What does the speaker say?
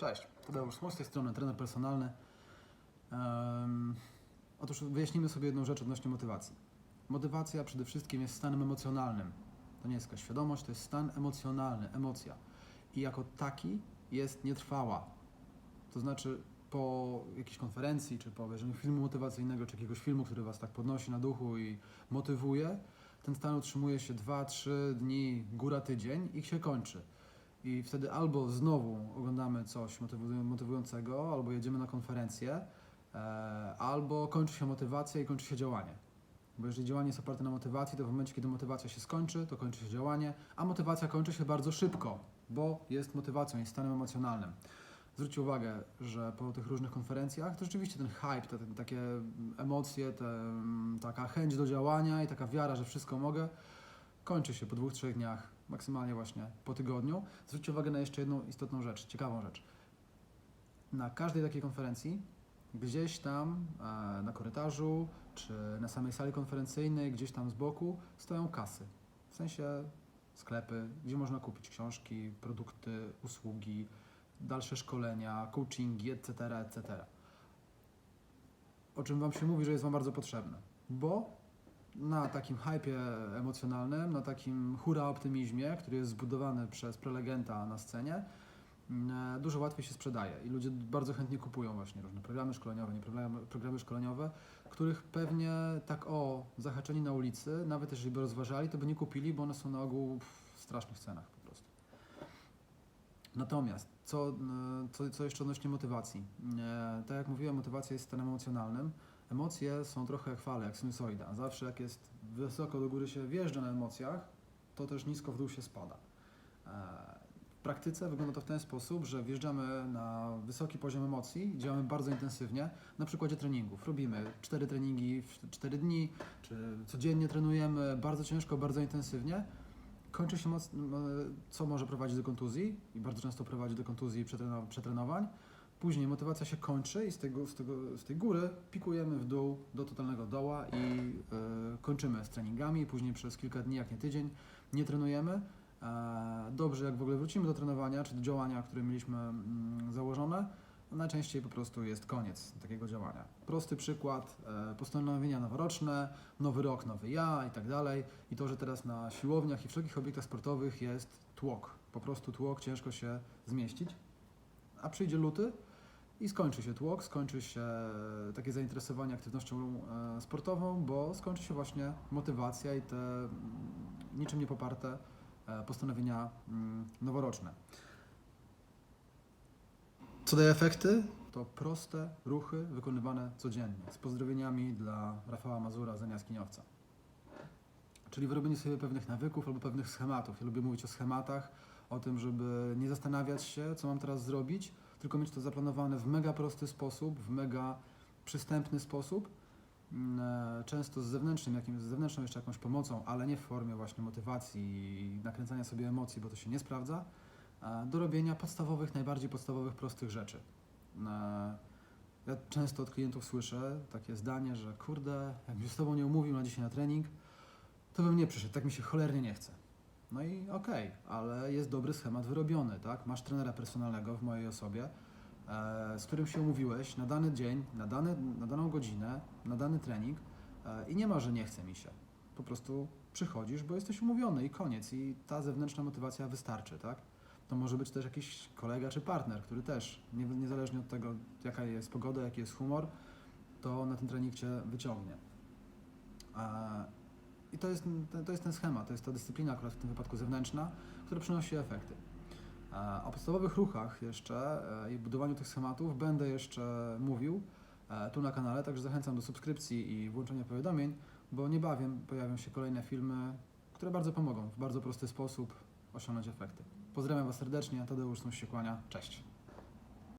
Cześć, Tadeusz Smoł z tej strony, trener personalny. Um, otóż wyjaśnimy sobie jedną rzecz odnośnie motywacji. Motywacja przede wszystkim jest stanem emocjonalnym. To nie jest jakaś świadomość, to jest stan emocjonalny, emocja. I jako taki jest nietrwała. To znaczy po jakiejś konferencji, czy po obejrzeniu filmu motywacyjnego, czy jakiegoś filmu, który Was tak podnosi na duchu i motywuje, ten stan utrzymuje się 2-3 dni, góra tydzień i się kończy. I wtedy albo znowu oglądamy coś motywują- motywującego, albo jedziemy na konferencję, e, albo kończy się motywacja i kończy się działanie. Bo jeżeli działanie jest oparte na motywacji, to w momencie, kiedy motywacja się skończy, to kończy się działanie, a motywacja kończy się bardzo szybko, bo jest motywacją, jest stanem emocjonalnym. Zwróćcie uwagę, że po tych różnych konferencjach to rzeczywiście ten hype, te, te takie emocje, te, mm, taka chęć do działania i taka wiara, że wszystko mogę, kończy się po dwóch, trzech dniach, maksymalnie właśnie po tygodniu. Zwróćcie uwagę na jeszcze jedną istotną rzecz, ciekawą rzecz. Na każdej takiej konferencji, gdzieś tam e, na korytarzu, czy na samej sali konferencyjnej, gdzieś tam z boku, stoją kasy. W sensie sklepy, gdzie można kupić książki, produkty, usługi, dalsze szkolenia, coachingi, etc., etc. O czym Wam się mówi, że jest Wam bardzo potrzebne. Bo na takim hypie emocjonalnym, na takim hura optymizmie, który jest zbudowany przez prelegenta na scenie, mm, dużo łatwiej się sprzedaje i ludzie bardzo chętnie kupują właśnie różne programy szkoleniowe, nie programy, programy szkoleniowe, których pewnie tak o, zahaczeni na ulicy, nawet jeżeli by rozważali, to by nie kupili, bo one są na ogół w strasznych cenach po prostu. Natomiast, co, y, co, co jeszcze odnośnie motywacji? E, Tak jak mówiłem, motywacja jest stanem emocjonalnym. Emocje są trochę jak fale, jak sinusoida. Zawsze jak jest wysoko do góry się wjeżdża na emocjach, to też nisko w dół się spada. E, W praktyce wygląda to w ten sposób, że wjeżdżamy na wysoki poziom emocji, działamy bardzo intensywnie. Na przykładzie treningów. Robimy cztery treningi w 4 dni, czy codziennie trenujemy bardzo ciężko, bardzo intensywnie. Kończy się moc, co może prowadzić do kontuzji i bardzo często prowadzi do kontuzji i przetreno- przetrenowań. Później motywacja się kończy i z, tego, z, tego, z tej góry pikujemy w dół do totalnego doła i e, kończymy z treningami. Później przez kilka dni, jak nie tydzień, nie trenujemy. E, dobrze, jak w ogóle wrócimy do trenowania czy do działania, które mieliśmy mm, założone, najczęściej po prostu jest koniec takiego działania. Prosty przykład, e, postanowienia noworoczne, nowy rok, nowy ja i tak dalej. I to, że teraz na siłowniach i wszelkich obiektach sportowych jest tłok. Po prostu tłok, ciężko się zmieścić. A przyjdzie luty i skończy się tłok, skończy się takie zainteresowanie aktywnością e, sportową, bo skończy się właśnie motywacja i te mm, niczym nie poparte e, postanowienia mm, noworoczne. Co daje efekty? To proste ruchy wykonywane codziennie. Z pozdrowieniami dla Rafała Mazura, z Jaskiniowca. Czyli wyrobienie sobie pewnych nawyków albo pewnych schematów. Ja lubię mówić o schematach, o tym, żeby nie zastanawiać się, co mam teraz zrobić, tylko mieć to zaplanowane w mega prosty sposób, w mega przystępny sposób, mm, e, często z zewnętrznym, jakimś, z zewnętrzną jeszcze jakąś pomocą, ale nie w formie właśnie motywacji i nakręcania sobie emocji, bo to się nie sprawdza, e, do robienia podstawowych, najbardziej podstawowych, prostych rzeczy. E, Ja często od klientów słyszę takie zdanie, że kurde, jakbym się z Tobą nie umówił na dzisiaj na trening, to bym nie przyszedł, tak mi się cholernie nie chce. No i okej, ale jest dobry schemat wyrobiony, tak? Masz trenera personalnego w mojej osobie, e, z którym się umówiłeś na dany dzień, na, dany, na daną godzinę, na dany trening e, i nie ma, że nie chce mi się. Po prostu przychodzisz, bo jesteś umówiony i koniec. I ta zewnętrzna motywacja wystarczy, tak? To może być też jakiś kolega czy partner, który też, nie, niezależnie od tego, jaka jest pogoda, jaki jest humor, to na ten trening Cię wyciągnie. E, i to jest, to jest ten schemat, to jest ta dyscyplina akurat w tym wypadku zewnętrzna, która przynosi efekty. E, O podstawowych ruchach jeszcze e, i budowaniu tych schematów będę jeszcze mówił e, tu na kanale, także zachęcam do subskrypcji i włączenia powiadomień, bo niebawem pojawią się kolejne filmy, które bardzo pomogą w bardzo prosty sposób osiągnąć efekty. Pozdrawiam Was serdecznie, Tadeusz Snuś się kłania, cześć.